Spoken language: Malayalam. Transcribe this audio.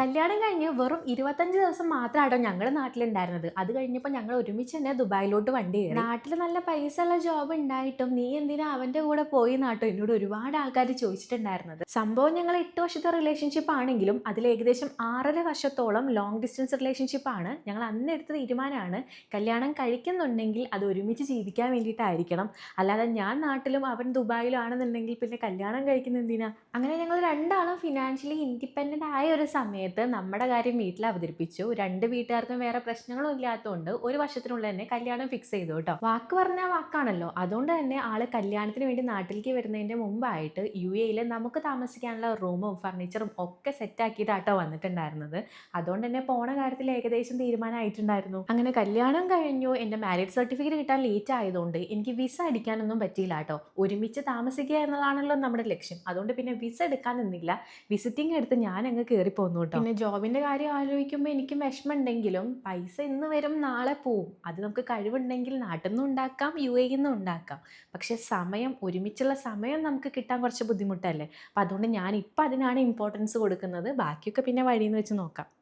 കല്യാണം കഴിഞ്ഞ് വെറും ഇരുപത്തഞ്ച് ദിവസം മാത്രമാട്ടോ ഞങ്ങളുടെ നാട്ടിലുണ്ടായിരുന്നത്. അത് കഴിഞ്ഞപ്പോൾ ഞങ്ങൾ ഒരുമിച്ച് തന്നെ ദുബായിലോട്ട് വണ്ടി കയറി. നാട്ടിൽ നല്ല പൈസ ഉള്ള ജോബ് ഉണ്ടായിട്ടും നീ എന്തിനാ അവന്റെ കൂടെ പോയി നാട്ടോ എന്നോട് ഒരുപാട് ആൾക്കാർ ചോദിച്ചിട്ടുണ്ടായിരുന്നത്. സംഭവം ഞങ്ങൾ എട്ട് വർഷത്തെ റിലേഷൻഷിപ്പ് ആണെങ്കിലും അതിൽ ഏകദേശം ആറര വർഷത്തോളം ലോങ് ഡിസ്റ്റൻസ് റിലേഷൻഷിപ്പ് ആണ്. ഞങ്ങൾ അന്ന് എടുത്ത തീരുമാനമാണ് കല്യാണം കഴിക്കുന്നുണ്ടെങ്കിൽ അത് ഒരുമിച്ച് ജീവിക്കാൻ വേണ്ടിയിട്ടായിരിക്കണം. അല്ലാതെ ഞാൻ നാട്ടിലും അവൻ ദുബായിലും ആണെന്നുണ്ടെങ്കിൽ പിന്നെ കല്യാണം കഴിക്കുന്ന എന്തിനാ? അങ്ങനെ ഞങ്ങൾ രണ്ടാളും ഫിനാൻഷ്യലി ഇൻഡിപെൻഡന്റ് ആയ ഒരു സമയത്ത് നമ്മുടെ കാര്യം വീട്ടിൽ അവതരിപ്പിച്ചു. രണ്ട് വീട്ടുകാർക്കും വേറെ പ്രശ്നങ്ങളും ഇല്ലാത്തതുകൊണ്ട് ഒരു വർഷത്തിനുള്ളിൽ തന്നെ കല്യാണം ഫിക്സ് ചെയ്തു കേട്ടോ. വാക്ക് പറഞ്ഞ വാക്കാണല്ലോ. അതുകൊണ്ട് തന്നെ ആൾ കല്യാണത്തിന് വേണ്ടി നാട്ടിലേക്ക് വരുന്നതിന്റെ മുമ്പായിട്ട് യു എയിൽ നമുക്ക് താമസിക്കാനുള്ള റൂമും ഫർണിച്ചറും ഒക്കെ സെറ്റ് ആക്കിയിട്ടാട്ടോ വന്നിട്ടുണ്ടായിരുന്നത്. അതുകൊണ്ട് തന്നെ പോണ കാര്യത്തിൽ ഏകദേശം തീരുമാനമായിട്ടുണ്ടായിരുന്നു. അങ്ങനെ കല്യാണം കഴിഞ്ഞു. എന്റെ മാരേജ് സർട്ടിഫിക്കറ്റ് കിട്ടാൻ ലേറ്റ് ആയതുകൊണ്ട് എനിക്ക് വിസ അടിക്കാനൊന്നും പറ്റിയില്ല കേട്ടോ. ഒരുമിച്ച് താമസിക്കുക എന്നതാണല്ലോ നമ്മുടെ ലക്ഷ്യം. അതുകൊണ്ട് പിന്നെ വിസ എടുക്കാൻ നിന്നില്ല. വിസിറ്റിംഗ് എടുത്ത് ഞാൻ അങ്ങ് കയറി പോന്നു കേട്ടോ. പിന്നെ ജോബിന്റെ കാര്യം ആലോചിക്കുമ്പോൾ എനിക്ക് വിഷമമുണ്ടെങ്കിലും പൈസ ഇന്ന് വരും നാളെ പോവും. അത് നമുക്ക് കഴിവുണ്ടെങ്കിൽ നാട്ടിൽ നിന്നും ഉണ്ടാക്കാം യു എയിൽ നിന്നും ഉണ്ടാക്കാം. പക്ഷെ സമയം ഒരുമിച്ചുള്ള സമയം നമുക്ക് കിട്ടാൻ കുറച്ച് ബുദ്ധിമുട്ടല്ലേ? അപ്പം അതുകൊണ്ട് ഞാൻ ഇപ്പം അതിനാണ് ഇമ്പോർട്ടൻസ് കൊടുക്കുന്നത്. ബാക്കിയൊക്കെ പിന്നെ വഴിയെന്ന് വെച്ച് നോക്കാം.